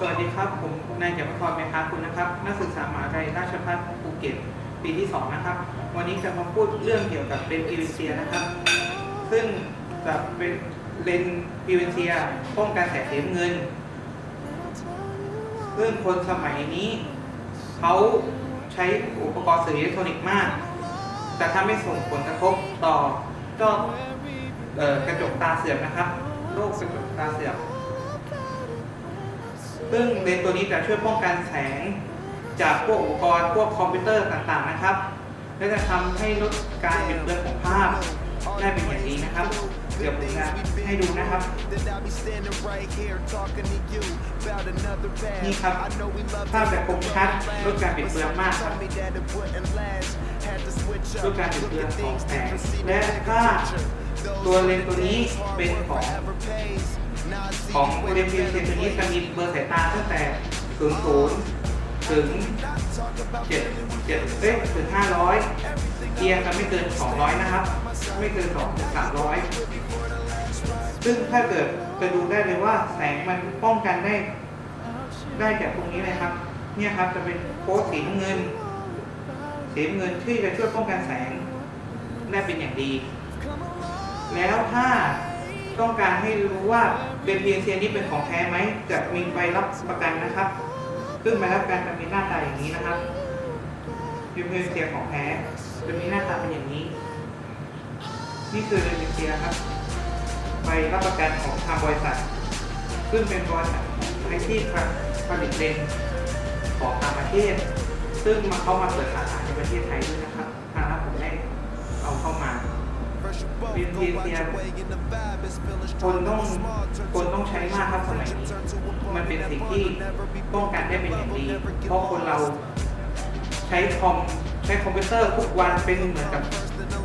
สวัสดีครับ ผมนายเกียรติพรเมธาคุณนะครับ นักศึกษามหาวิทยาลัยราชภัฏภูเก็ตปีที่ 2 นะครับ วันนี้จะมาพูดเรื่องเกี่ยวกับเลนส์พีวิเซียนะครับ ซึ่งจะเป็นเลนส์พีวิเซียป้องกันแสงสีเงิน ซึ่งคนสมัยนี้เขาใช้อุปกรณ์สื่ออิเล็กทรอนิกส์มากแต่ถ้าไม่ส่งผลกระทบต่อจอกระจกตาเสื่อมนะครับ โรคกระจกตาเสื่อม ซึ่งเลนส์ตัวนี้จะช่วยป้องกันแสง จากพวกอุปกรณ์พวกคอมพิวเตอร์ต่างๆนะครับและจะทำให้ลดการบิดเบือนของภาพได้เป็นอย่างดีนะครับเดี๋ยวผมจะให้ดูนะครับ นี่ครับ ภาพแบบคมชัดลดการบิดเบือนมากครับลดการบิดเบือนของแสงและถ้าตัวเลนส์ตัวนี้เป็นของ ของเรมพีเซนตัวนี้จะมีเบอร์สายตาตั้งแต่00ถึง7 7เอ้ยถึง500เกียร์จะไม่เกิน200นะครับ ไม่เกิน2ถึง300ซึ่งถ้าเกิดจะดูได้เลยว่าแสงมันป้องกันได้ ได้จากตรงนี้เลยครับ เนี่ยครับจะเป็นโค้ดสีน้ำเงินสีเงินที่จะช่วยป้องกันแสงได้เป็นอย่างดี แล้วถ้า ต้องการให้รู้ว่าเป็นพีเซียนี้เป็นของแท้ไหมจะมีใบรับประกันนะครับซึ่งใบรับประกันจะมีหน้าตาอย่างนี้นะครับเป็นพีเซียของแท้จะมีหน้าตาเป็นอย่างนี้ นี่คือเรนเซียครับใบรับประกันของทางบริษัท ซึ่งเป็นบริษัทไอที่ผลิตเลนของต่างประเทศ ซึ่งมาเข้ามาเปิดสาขาในประเทศไทยด้วยนะครับทางนั้นผมได้เอาเข้ามา เรียนเรียนเรียนคนต้องคนต้องใช้มากครับสมัยนี้มันเป็นสิ่งที่ป้องกันได้เป็นอย่างดีเพราะคนเราใช้คอมใช้คอมพิวเตอร์ทุกวันเป็นเหมือนกับ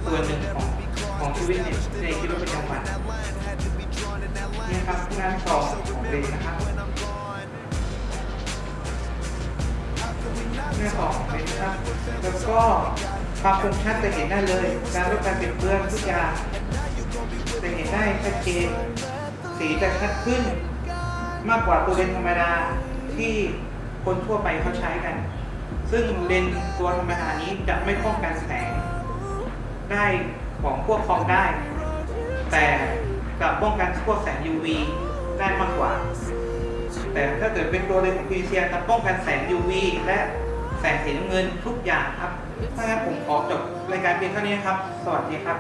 ตัวหนึ่งของของชีวิตในในชีวิตประจำวันนี่ครับงานสอบของเรนนะครับงานสอบของเรนนะครับแล้วก็ ความคมชัดจะเห็นได้เลย การลดการเปลี่ยนเปลือนทุกอย่างจะเห็นได้ชัดเจน สีจะชัดขึ้น มากกว่าตัวเลนส์ธรรมดาที่คนทั่วไปเขาใช้กัน ซึ่งเลนส์ตัวธรรมดานี้จะไม่ป้องกันแสงได้ของพวกคอมได้ แต่กับป้องกันพวกแสง UV ได้มากกว่า แต่ถ้าเกิดเป็นตัวเลนส์ของพีเซียจะป้องกันแสง UV และ แสงสีน้ำเงินทุกอย่างครับถ้างั้นผมขอจบรายการเพียงเท่านี้ครับ สวัสดีครับ